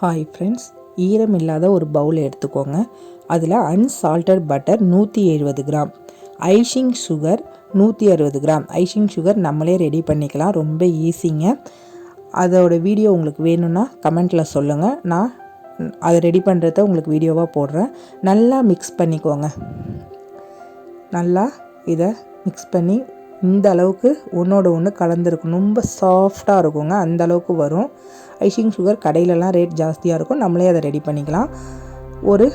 Hi friends ஈரம் இல்லாத ஒரு பவுல் எடுத்துக்கோங்க. அதில் அன்சால்டட் பட்டர் நூற்றி எழுபது கிராம் ஐஷிங் சுகர் நூற்றி அறுபது கிராம் ஐஷிங் சுகர் நம்மளே ரெடி பண்ணிக்கலாம் ரொம்ப ஈஸிங்க அதோடய வீடியோ உங்களுக்கு வேணும்னா கமெண்ட்டில் சொல்லுங்கள் நான் அதை ரெடி பண்ணுறத உங்களுக்கு வீடியோவாக போடுறேன். நல்லா மிக்ஸ் பண்ணிக்கோங்க. நல்லா இதை மிக்ஸ் பண்ணி இந்த அளவுக்கு ஒன்றோட ஒன்று கலந்துருக்கும். ரொம்ப சாஃப்டாக இருக்குங்க அந்த அளவுக்கு வரும். ஐஷிங் சுகர் கடையிலலாம் ரேட் ஜாஸ்தியாக இருக்கும். நம்மளே அதை ரெடி பண்ணிக்கலாம். ஒரு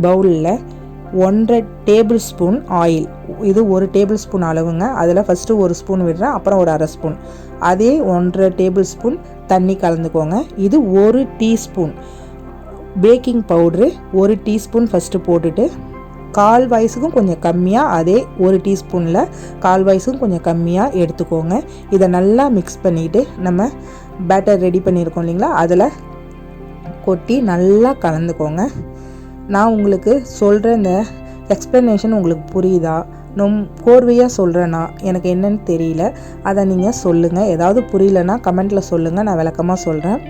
பவுலில் ஒன்றரை டேபிள் ஸ்பூன் ஆயில். இது ஒரு டேபிள் ஸ்பூன் அளவுங்க. அதில் ஃபஸ்ட்டு ஒரு ஸ்பூன் விடுறேன். அப்புறம் ஒரு அரை ஸ்பூன். அதே ஒன்றரை டேபிள் ஸ்பூன் தண்ணி கலந்துக்கோங்க. இது ஒரு டீஸ்பூன். பேக்கிங் பவுட்ரு ஒரு டீஸ்பூன் ஃபஸ்ட்டு போட்டுட்டு கால் வயசுக்கும் கொஞ்சம் கம்மியாக அதே ஒரு டீஸ்பூனில் கால் வயசுக்கும் கொஞ்சம் கம்மியாக எடுத்துக்கோங்க. இதை நல்லா மிக்ஸ் பண்ணிவிட்டு நம்ம பேட்டர் ரெடி பண்ணியிருக்கோம் இல்லைங்களா? அதில் கொட்டி நல்லா கலந்துக்கோங்க. நான் உங்களுக்கு சொல்கிற இந்த எக்ஸ்ப்ளனேஷன் உங்களுக்கு புரியுதா? நொம் கோர்வையாக சொல்கிறேன்னா எனக்கு என்னன்னு தெரியல. அதை நீங்கள் சொல்லுங்கள் ஏதாவது புரியலன்னா கமெண்ட்டில் சொல்லுங்கள் நான் விளக்கமாக சொல்கிறேன்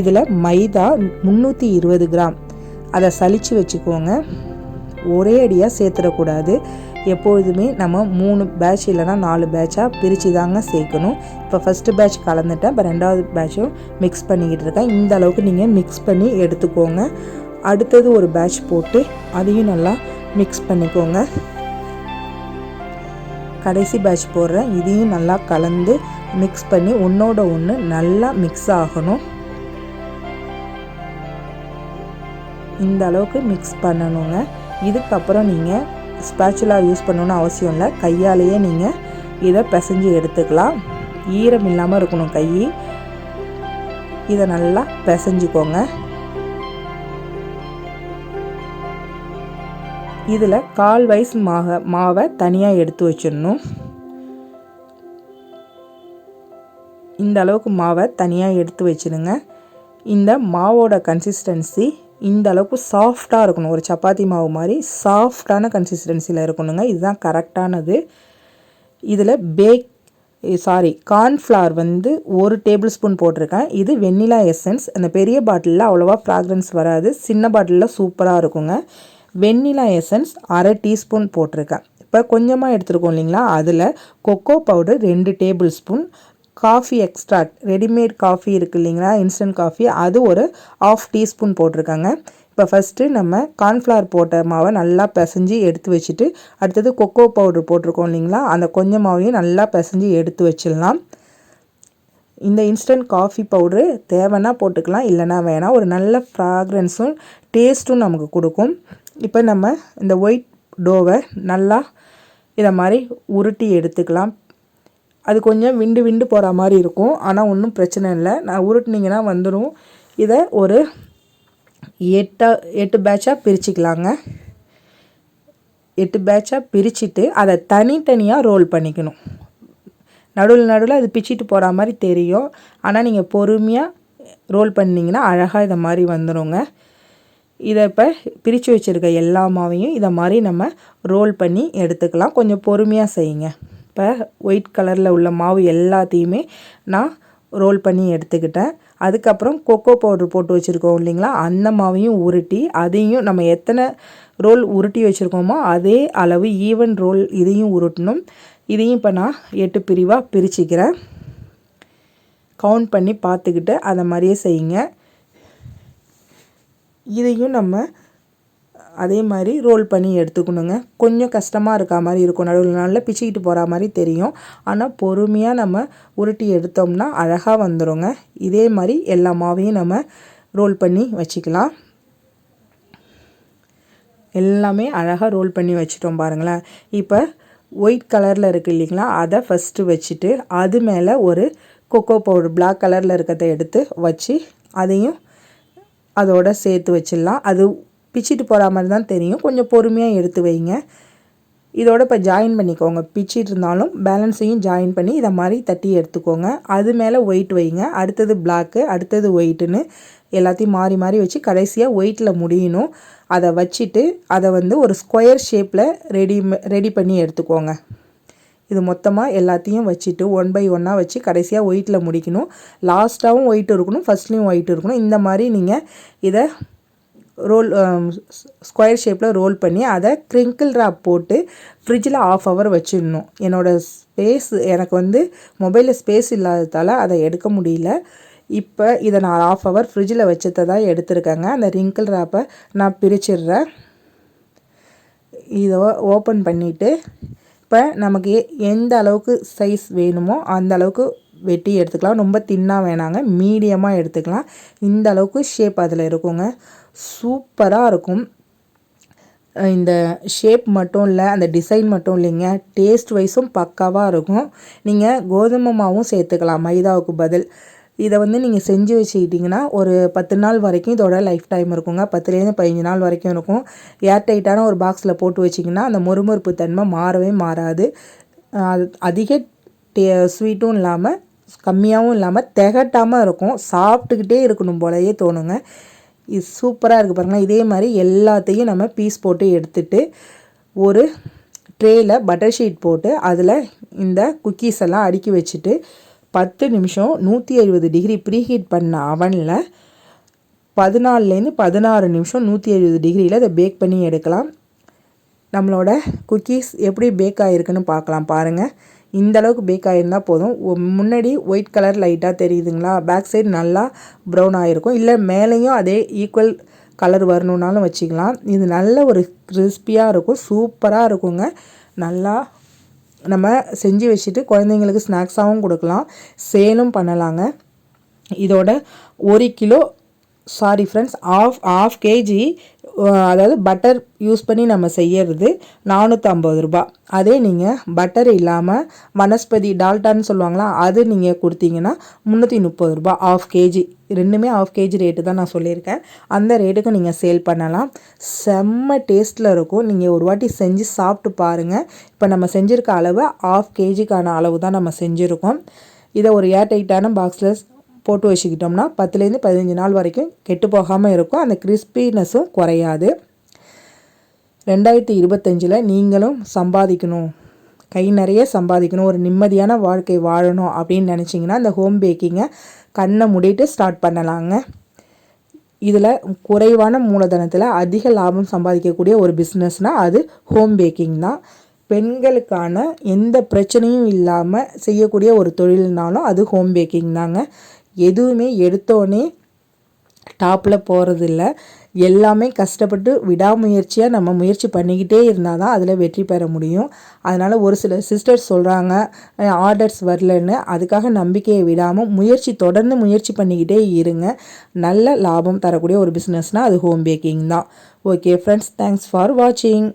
இதில் மைதா முந்நூற்றி இருபது கிராம். அதை சலித்து வச்சுக்கோங்க. ஒரே அடியாக சேர்த்துடக்கூடாது. எப்பொழுதுமே நம்ம மூணு பேட்ச் இல்லைனா நாலு பேட்சாக பிரித்து தாங்க சேர்க்கணும். இப்போ ஃபஸ்ட்டு பேட்ச் கலந்துட்டேன். இப்போ ரெண்டாவது பேட்சும் மிக்ஸ் பண்ணிக்கிட்டு இருக்கேன். இந்த அளவுக்கு நீங்கள் மிக்ஸ் பண்ணி எடுத்துக்கோங்க. அடுத்தது ஒரு பேட்ச் போட்டு அதையும் நல்லா மிக்ஸ் பண்ணிக்கோங்க. கடைசி பேட்ச் போடுறேன். இதையும் நல்லா கலந்து மிக்ஸ் பண்ணி ஒன்றோட ஒன்று நல்லா மிக்ஸ் ஆகணும். இந்த அளவுக்கு மிக்ஸ் பண்ணணுங்க. இதுக்கப்புறம் நீங்கள் ஸ்பேச்சுலா யூஸ் பண்ணணுன்னு அவசியம் இல்லை. கையாலேயே நீங்கள் இதை பிசைஞ்சு எடுத்துக்கலாம். ஈரம் இல்லாமல் இருக்கணும் கை. இதை நல்லா பிசைஞ்சுக்கோங்க. இதில் கால் வயசு மாக மாவை தனியாக எடுத்து வச்சிடணும். இந்த அளவுக்கு மாவை தனியாக எடுத்து வச்சிடுங்க. இந்த மாவோட கன்சிஸ்டன்சி இந்த அளவுக்கு சாஃப்டாக இருக்கணும். ஒரு சப்பாத்தி மாவு மாதிரி சாஃப்டான கன்சிஸ்டன்சியில் இருக்கணுங்க. இதுதான் கரெக்டானது இதில் பேக் சாரி கார்ன்ஃப்ளவர் வந்து ஒரு டேபிள் ஸ்பூன் போட்டிருக்கேன். இது வெண்ணிலா எசன்ஸ் அந்த பெரிய பாட்டிலில் அவ்வளோவா ஃப்ராக்ரன்ஸ் வராது. சின்ன பாட்டிலில் சூப்பராக இருக்குங்க. வெண்ணிலா எசன்ஸ் அரை டீஸ்பூன் போட்டிருக்கேன். இப்போ கொஞ்சமாக எடுத்துருக்கோம் இல்லைங்களா? அதில் கொக்கோ பவுடர் ரெண்டு table spoon coffee extract readymade coffee இருக்குது இல்லைங்களா? இன்ஸ்டன்ட் காஃபி அது ஒரு ஆஃப் டீஸ்பூன் போட்டிருக்காங்க. இப்போ ஃபஸ்ட்டு நம்ம கார்ன்ஃப்ளவர் போட்ட மாவை நல்லா பிசைஞ்சு எடுத்து வச்சுட்டு அடுத்தது கொக்கோ பவுடர் போட்டிருக்கோம் இல்லைங்களா? அந்த கொஞ்சம் மாவையும் நல்லா பிசைஞ்சு எடுத்து வச்சிடலாம். இந்த இன்ஸ்டன்ட் காஃபி பவுட்ரு தேவைன்னா போட்டுக்கலாம் இல்லைனா வேணாம். ஒரு நல்ல ஃப்ராக்ரன்ஸும் டேஸ்ட்டும் நமக்கு கொடுக்கும். இப்போ நம்ம இந்த ஒயிட் டோவை நல்லா இதை மாதிரி உருட்டி எடுத்துக்கலாம். அது கொஞ்சம் விண்டு விண்டு போகிற மாதிரி இருக்கும். ஆனால் ஒன்றும் பிரச்சனை இல்லை. நான் உருட்டினீங்கன்னா வந்துடும் இதை ஒரு எட்டா எட்டு பேட்சாக பிரிச்சுக்கலாங்க. எட்டு பேட்சாக பிரிச்சுட்டு அதை தனித்தனியாக ரோல் பண்ணிக்கணும். நடுவில் நடுவில் அது பிச்சுட்டு போகிற மாதிரி தெரியும். ஆனால் நீங்கள் பொறுமையாக ரோல் பண்ணிங்கன்னா அழகாக இதை மாதிரி வந்துடுங்க இதை இப்போ பிரித்து வச்சுருக்க எல்லா மாவையும் இதை மாதிரி நம்ம ரோல் பண்ணி எடுத்துக்கலாம். கொஞ்சம் பொறுமையாக செய்யுங்க. இப்போ ஒயிட் கலரில் உள்ள மாவு எல்லாத்தையுமே நான் ரோல் பண்ணி எடுத்துக்கிட்டேன். அதுக்கப்புறம் கொக்கோ பவுட்ரு போட்டு வச்சுருக்கோம் இல்லைங்களா? அந்த மாவையும் உருட்டி அதையும் நம்ம எத்தனை ரோல் உருட்டி வச்சுருக்கோமோ அதே அளவு ஈவன் ரோல் இதையும் உருட்டணும். இதையும் இப்போ நான் எட்டு பிரிவாக பிரிச்சுக்கிறேன். கவுண்ட் பண்ணி பார்த்துக்கிட்டு அதை மாதிரியே செய்யுங்க. இதையும் நம்ம அதே மாதிரி ரோல் பண்ணி எடுத்துக்கணுங்க. கொஞ்சம் கஷ்டமாக இருக்கா மாதிரி இருக்கும். நடுவில் நல்லா பிச்சுக்கிட்டு போகிற மாதிரி தெரியும். ஆனால் பொறுமையாக நம்ம உருட்டி எடுத்தோம்னா அழகாக வந்துடுங்க இதே மாதிரி எல்லா மாவையும் நம்ம ரோல் பண்ணி வச்சுக்கலாம். எல்லாமே அழகாக ரோல் பண்ணி வச்சுட்டோம் பாருங்களேன். இப்போ ஒயிட் கலரில் இருக்குது இல்லைங்களா? அதை ஃபஸ்ட்டு வச்சுட்டு அது மேலே ஒரு கொக்கோ பவுடர் பிளாக் கலரில் இருக்கிறத எடுத்து வச்சு அதையும் அதோட சேர்த்து வச்சிடலாம். அது பிச்சுட்டு போகிற மாதிரி தான் தெரியும். கொஞ்சம் பொறுமையாக எடுத்து வைங்க. இதோட இப்போ ஜாயின் பண்ணிக்கோங்க. பிச்சிட்டு இருந்தாலும் பேலன்ஸையும் ஜாயின் பண்ணி இதை மாதிரி தட்டி எடுத்துக்கோங்க. அது மேலே ஒயிட் வைங்க. அடுத்தது பிளாக்கு அடுத்தது ஒயிட்டுன்னு எல்லாத்தையும் மாறி மாறி வச்சு கடைசியாக ஒயிட்டில் முடியணும். அதை வச்சுட்டு அதை வந்து ஒரு ஸ்கொயர் ஷேப்பில் ரெடி ரெடி பண்ணி எடுத்துக்கோங்க. இது மொத்தமாக எல்லாத்தையும் வச்சுட்டு ஒன் பை ஒன்னாக வச்சு கடைசியாக ஒயிட்டில் முடிக்கணும். லாஸ்ட்டாகவும் ஒயிட் இருக்கணும். ஃபஸ்ட்லேயும் ஒயிட் இருக்கணும். இந்த மாதிரி நீங்கள் இதை ரோல் ஸ்கொயர் ஷேப்பில் ரோல் பண்ணி அதை க்ரிங்கிள் ராப் போட்டு ஃப்ரிட்ஜில் ஆஃப் ஹவர் வச்சிடணும். என்னோடய ஸ்பேஸ் எனக்கு வந்து மொபைலில் ஸ்பேஸ் இல்லாததால் அதை எடுக்க முடியல. இப்போ இதை நான் ஆஃப் ஹவர் ஃப்ரிட்ஜில் வச்சதை தான் எடுத்திருக்கேங்க. அந்த ரிங்கிள் ராப்பை நான் பிரிச்சிடுறேன். இதை ஓப்பன் பண்ணிவிட்டு இப்போ நமக்கு எந்த அளவுக்கு சைஸ் வேணுமோ அந்த அளவுக்கு வெட்டி எடுத்துக்கலாம். ரொம்ப தின்னாக வேணாங்க. மீடியமாக எடுத்துக்கலாம். இந்த அளவுக்கு ஷேப் அதில் இருக்குங்க. சூப்பராக இருக்கும். இந்த ஷேப் மட்டும் இல்லை அந்த டிசைன் மட்டும் இல்லைங்க. டேஸ்ட் வைஸும் பக்காவாக இருக்கும். நீங்கள் கோதுமை மாவும் சேர்த்துக்கலாம் மைதாவுக்கு பதில். இதை வந்து நீங்கள் செஞ்சு வச்சுக்கிட்டிங்கன்னா ஒரு பத்து நாள் வரைக்கும் இதோட லைஃப் டைம் இருக்குங்க. பத்துலேருந்து பதினஞ்சு நாள் வரைக்கும் இருக்கும். ஏர் டைட்டான ஒரு பாக்ஸில் போட்டு வச்சிங்கன்னா அந்த மொறுமொறுப்பு தன்மை மாறவே மாறாது. அது அதிக டே ஸ்வீட்டும் இல்லாமல் கம்மியாகவும் இல்லாமல் திகட்டாமல் இருக்கும். சாப்பிட்டுக்கிட்டே இருக்கணும் போலயே தோணுங்க. இது சூப்பராக இருக்குது பாருங்கள் இதே மாதிரி எல்லாத்தையும் நம்ம பீஸ் போட்டு எடுத்துட்டு ஒரு ட்ரேயில் பட்டர் ஷீட் போட்டு அதில் இந்த குக்கீஸ் எல்லாம் அடுக்கி வச்சுட்டு பத்து நிமிஷம் நூற்றி எழுபது டிகிரி ப்ரீஹீட் பண்ண அவனில் பதினாலுலேருந்து பதினாறு நிமிஷம் நூற்றி எழுபது டிகிரியில் அதை பேக் பண்ணி எடுக்கலாம். நம்மளோட குக்கீஸ் எப்படி பேக் ஆகிருக்குன்னு பார்க்கலாம் பாருங்கள் இந்த அளவுக்கு பேக் ஆகிருந்தால் போதும் முன்னாடி ஒயிட் கலர் லைட்டாக தெரியுதுங்களா? பேக் சைடு நல்லா ப்ரௌன் ஆகிருக்கும் இல்லை மேலேயும் அதே ஈக்குவல் கலர் வரணுன்னாலும் வச்சுக்கலாம். இது நல்ல ஒரு கிறிஸ்பியாக இருக்கும். சூப்பராக இருக்குங்க. நல்லா நம்ம செஞ்சு வச்சுட்டு குழந்தைங்களுக்கு ஸ்நாக்ஸாகவும் கொடுக்கலாம். சேலும் பண்ணலாங்க. இதோட ஒரு kilo sorry friends half half KG அதாவது பட்டர் யூஸ் பண்ணி நம்ம செய்யறது நானூற்றம்பது ரூபா. அதே நீங்கள் பட்டர் இல்லாமல் வனஸ்பதி டால்டான்னு சொல்லுவாங்களா அது நீங்கள் கொடுத்தீங்கன்னா முந்நூற்றி முப்பது ரூபா ஆஃப் கேஜி ரெண்டுமே ஆஃப் கேஜி ரேட்டு தான் நான் சொல்லியிருக்கேன். அந்த ரேட்டுக்கு நீங்கள் சேல் பண்ணலாம். செம்ம டேஸ்ட்டில் இருக்கும். நீங்கள் ஒரு வாட்டி செஞ்சு சாப்பிட்டு பாருங்கள் இப்போ நம்ம செஞ்சுருக்க அளவு ஆஃப் கேஜிக்கான அளவு தான் நம்ம செஞ்சுருக்கோம். இதை ஒரு ஏர்டைட்டான பாக்ஸில் போட்டு வச்சுக்கிட்டோம்னா பத்துலேருந்து பதினஞ்சு நாள் வரைக்கும் கெட்டு போகாமல் இருக்கும். அந்த கிறிஸ்பினஸும் குறையாது. ரெண்டாயிரத்தி இருபத்தஞ்சில் நீங்களும் சம்பாதிக்கணும். கை நிறைய சம்பாதிக்கணும். ஒரு நிம்மதியான வாழ்க்கை வாழணும் அப்படின்னு நினச்சிங்கன்னா இந்த ஹோம் பேக்கிங்கை கண்ணை மூடிட்டு ஸ்டார்ட் பண்ணலாங்க. இதில் குறைவான மூலதனத்தில் அதிக லாபம் சம்பாதிக்கக்கூடிய ஒரு பிஸ்னஸ்னால் அது ஹோம் பேக்கிங் தான். பெண்களுக்கான எந்த பிரச்சனையும் இல்லாமல் செய்யக்கூடிய ஒரு தொழில்னாலும் அது ஹோம் பேக்கிங் தாங்க. எதுவுமே எடுத்தோடனே டாப்பில் போகிறதில்ல எல்லாமே கஷ்டப்பட்டு விடாமுயற்சியாக நம்ம முயற்சி பண்ணிக்கிட்டே இருந்தால் தான் அதில் வெற்றி பெற முடியும். அதனால் ஒரு சில சிஸ்டர்ஸ் சொல்கிறாங்க ஆர்டர்ஸ் வரலன்னு. அதுக்காக நம்பிக்கையை விடாமல் முயற்சி தொடர்ந்து முயற்சி பண்ணிக்கிட்டே இருங்க. நல்ல லாபம் தரக்கூடிய ஒரு பிஸ்னஸ்னால் அது ஹோம் பேக்கிங் தான். ஓகே ஃப்ரெண்ட்ஸ் தேங்க்ஸ் ஃபார் வாட்சிங்